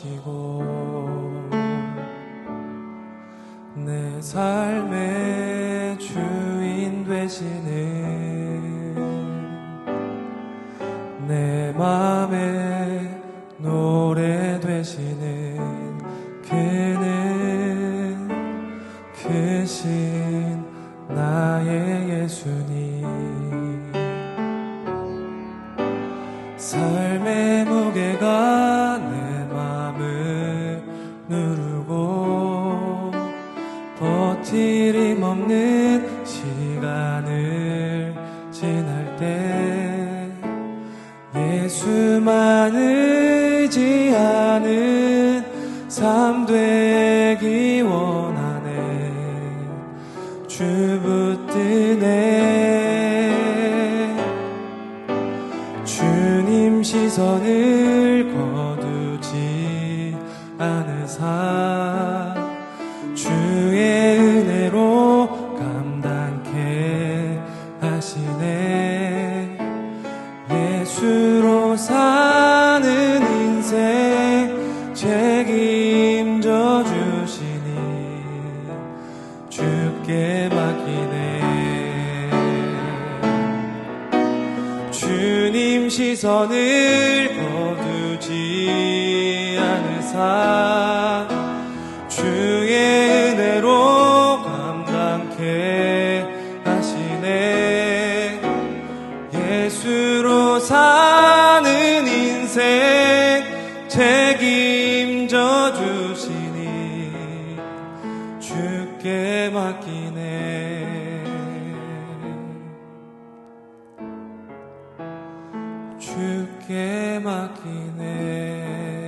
하시고 내 삶의 주인 되시는 내 맘의 노래 되시는 그는 그신 나의 예수님. 삶의 무게가 내 없는 시간을 지날 때 예수만 의지하는 삶 되기 원하네. 주 붙드네. 주님 시선을 거두지 않으사 예수로 사는 인생 책임져 주시니 주께 맡기네. 주님 시선을 거두지 않으사 주의 은혜로 감당케 하시네. 예수로 사는 인생 책임져 주시니 주께 맡기네. 주께 맡기네